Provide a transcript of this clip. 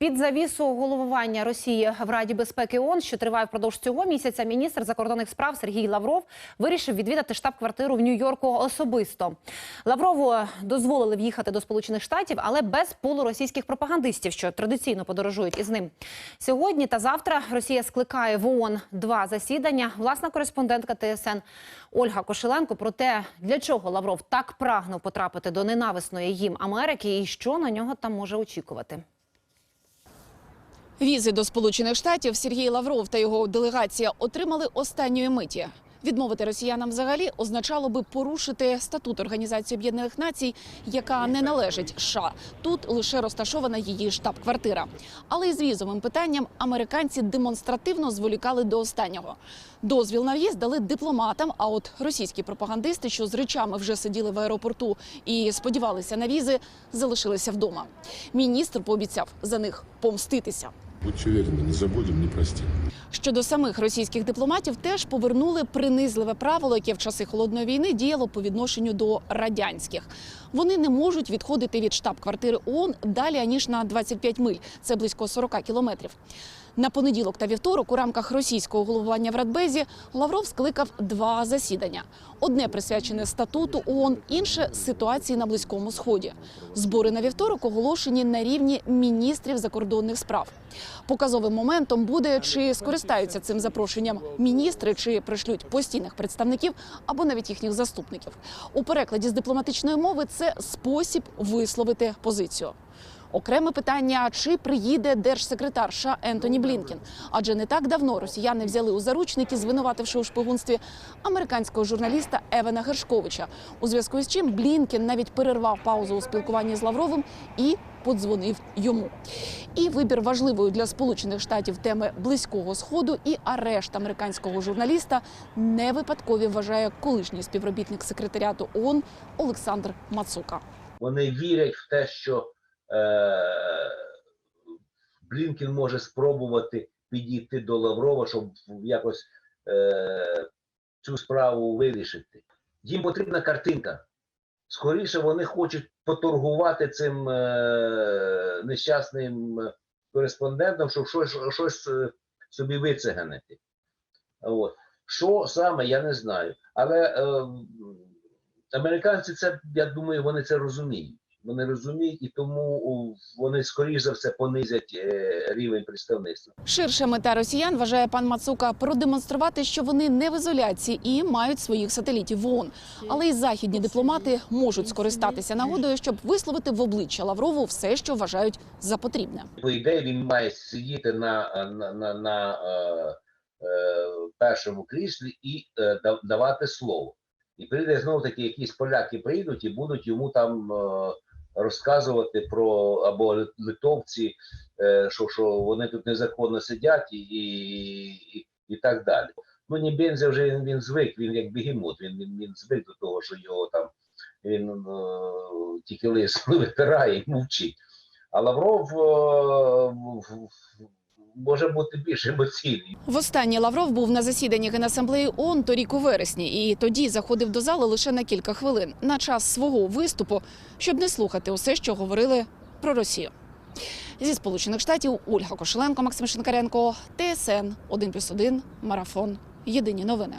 Під завісу головування Росії в Раді безпеки ООН, що триває впродовж цього місяця, міністр закордонних справ Сергій Лавров вирішив відвідати штаб-квартиру в Нью-Йорку особисто. Лаврову дозволили в'їхати до Сполучених Штатів, але без полу російських пропагандистів, що традиційно подорожують із ним. Сьогодні та завтра Росія скликає в ООН два засідання. Власна кореспондентка ТСН Ольга Кошеленко про те, для чого Лавров так прагнув потрапити до ненависної їм Америки і що на нього там може очікувати. Візи до Сполучених Штатів Сергій Лавров та його делегація отримали останньої миті. Відмовити росіянам взагалі означало би порушити статут Організації Об'єднаних Націй, яка не належить США. Тут лише розташована її штаб-квартира. Але із візовим питанням американці демонстративно зволікали до останнього. Дозвіл на в'їзд дали дипломатам. А от російські пропагандисти, що з речами вже сиділи в аеропорту і сподівалися на візи, залишилися вдома. Міністр пообіцяв за них помститися. Будьте уверены, не забудем, не простим. Щодо самих російських дипломатів, теж повернули принизливе правило, яке в часи холодної війни діяло по відношенню до радянських. Вони не можуть відходити від штаб-квартири ООН далі аніж на 25 миль. Це близько 40 кілометрів. На понеділок та вівторок у рамках російського головування в Радбезі Лавров скликав два засідання: одне присвячене статуту ООН, інше ситуації на близькому сході. Збори на вівторок оголошені на рівні міністрів закордонних справ. Показовим моментом буде, чи скористаються цим запрошенням міністри, чи пришлють постійних представників або навіть їхніх заступників. У перекладі з дипломатичної мови це спосіб висловити позицію. Окреме питання: чи приїде держсекретар США Ентоні Блінкен? Адже не так давно росіяни взяли у заручники, звинувативши у шпигунстві американського журналіста Евана Гершковича. У зв'язку із чим Блінкен навіть перервав паузу у спілкуванні з Лавровим і подзвонив йому. І вибір важливої для Сполучених Штатів теми близького сходу і арешт американського журналіста не випадкові вважає колишній співробітник секретаріату ООН Олександр Мацука. Вони вірять в те, що Блінкін може спробувати підійти до Лаврова, щоб якось е, цю справу вирішити. Їм потрібна картинка. Скоріше вони хочуть поторгувати цим е, нещасним кореспондентом, щоб щось, щось е, собі вициганити. От. Що саме, я не знаю. Але е, американці це, я думаю, вони це розуміють. Вони розуміють, і тому вони скоріш за все понизять е, рівень представництва. Ширша мета росіян вважає пан Мацука продемонструвати, що вони не в ізоляції і мають своїх сателітів в ООН. Але і західні дипломати можуть скористатися нагодою, щоб висловити в обличчя Лаврову все, що вважають за потрібне. По ідеї він має сидіти на, на, на, на е, е, першому кріслі і е, давати слово. І прийде знову таки якісь поляки прийдуть і будуть йому там е, розказувати про або литовці, е, що, що вони тут незаконно сидять і, і, і так далі. Ну, ні Бензя вже він, він звик, він як бігемот, він, він, він звик до того, що його там він е, тільки лис витирає і мовчить. А Лавров е, в- в- може бути більш емоційний. Востаннє Лавров був на засіданні Генасамблеї ООН торік у вересні, і тоді заходив до зали лише на кілька хвилин на час свого виступу, щоб не слухати усе, що говорили про Росію. Зі Сполучених Штатів Ольга Кошеленко, Максим Шинкаренко, ТСН 1+,1, Марафон. Єдині новини.